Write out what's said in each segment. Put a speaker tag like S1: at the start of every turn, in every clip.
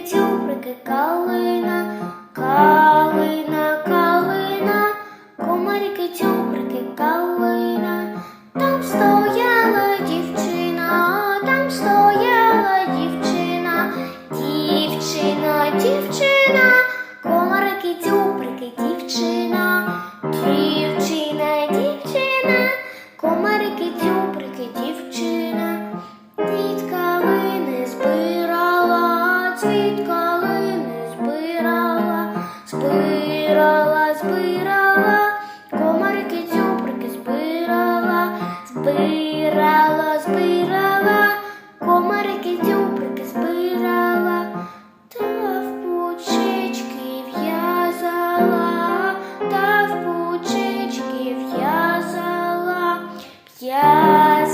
S1: прилетів, прики калина.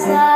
S1: desire.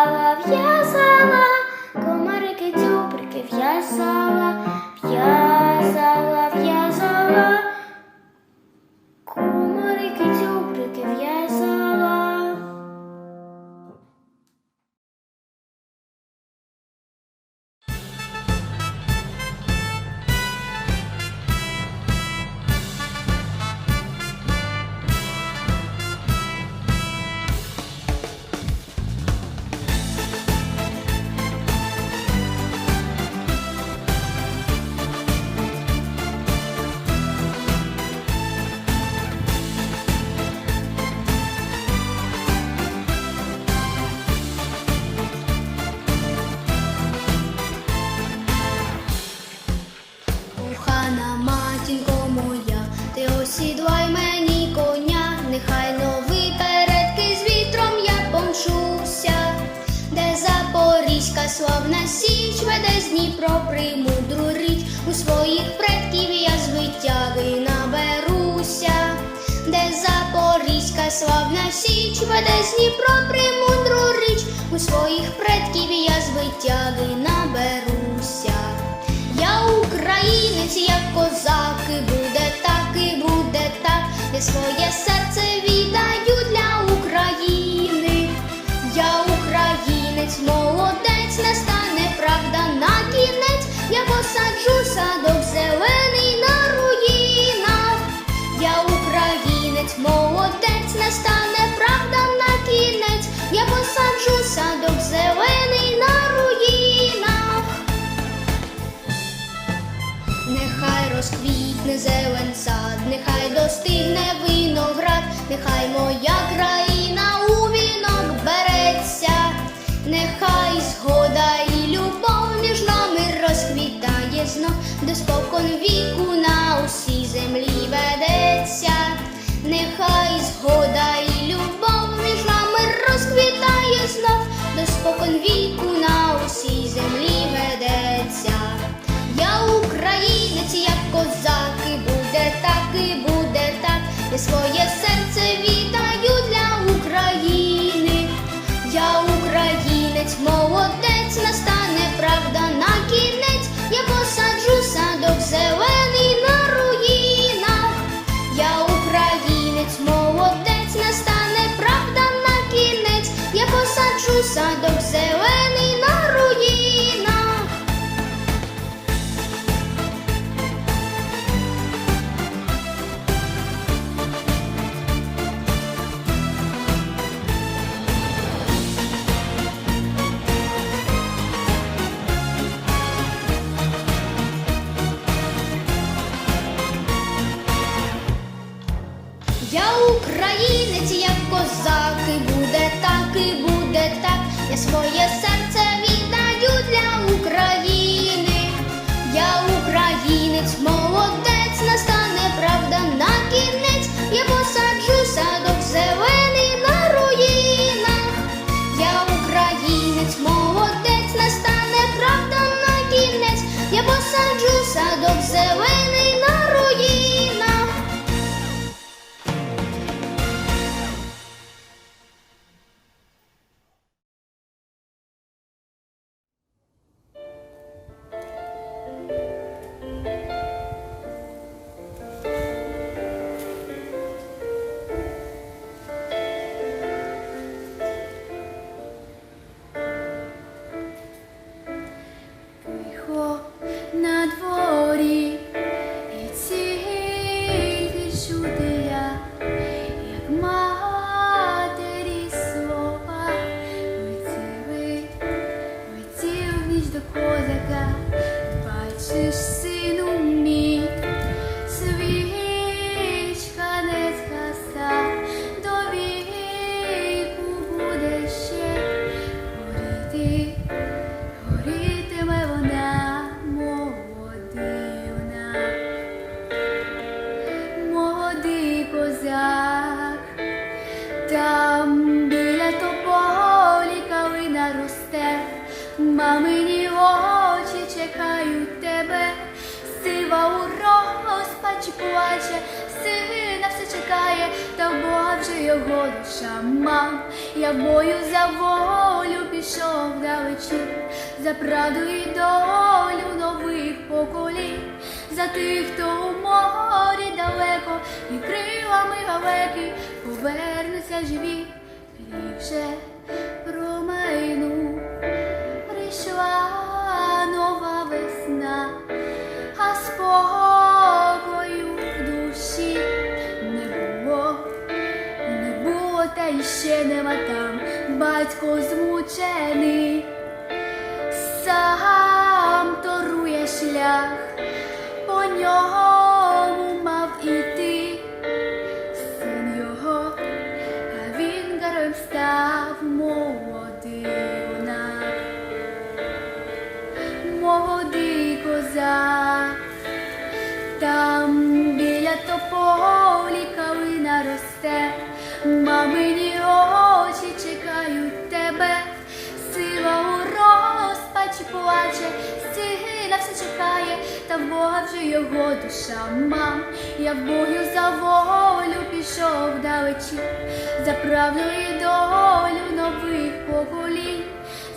S1: десь Дніпро примудру річ, у своїх предків я звитяги наберуся, де Запорізька славна січ, веде з Дніпро примудру річ, у своїх предків я звитяги наберуся. Я українець, як козак. розквітне зелен сад, нехай достигне виноград, нехай моя край. Бачу садок зелений.
S2: foi мам. Я в бою за волю пішов далечі, за правду і долю нових поколінь, за тих, хто у морі далеко, і крилами галеки повернуться живі, рік вже ще нема там. Батько змучений, сам торує шлях, по ньому плаче, сина все чекає, та в Бога вже його душа мам. Я в бою за волю пішов далечі, за правду і долю нових поколінь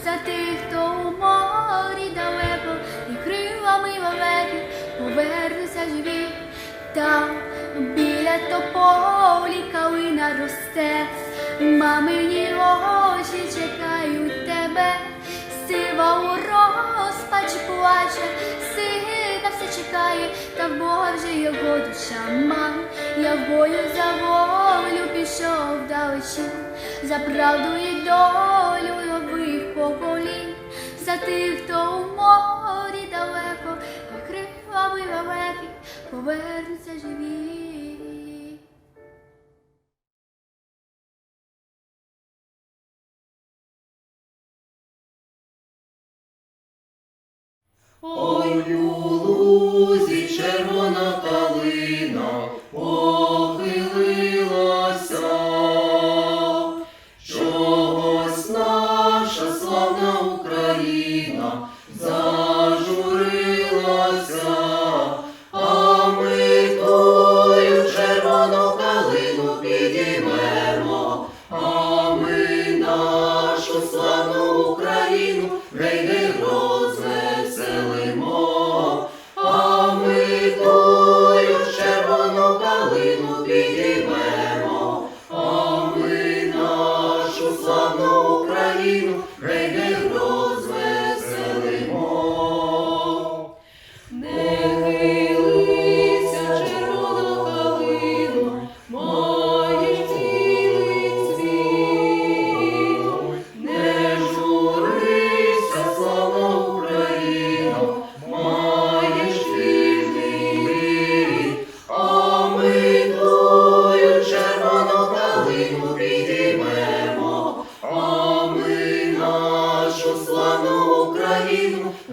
S2: за тих, хто у морі далеко, і крилами валеки повернуться живі. Там біля тополі калина росте, мамині очі чекають тебе, сива у розпачі плаче, сина все чекає, та в Бога вже його душа мам. Я в бою за волю пішов далечі, за правду і долю нових поколінь, за тих, хто у морі далеко, і крилами повернуться живі.
S3: Ой, лузі червона калина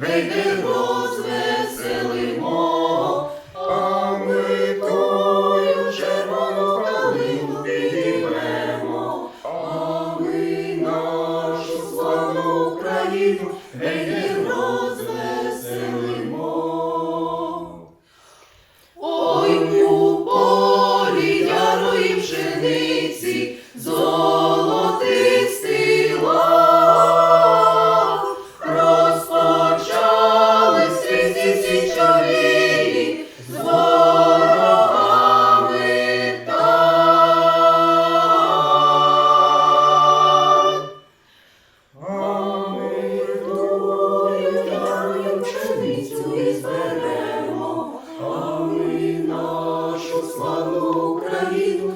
S3: Україну Україну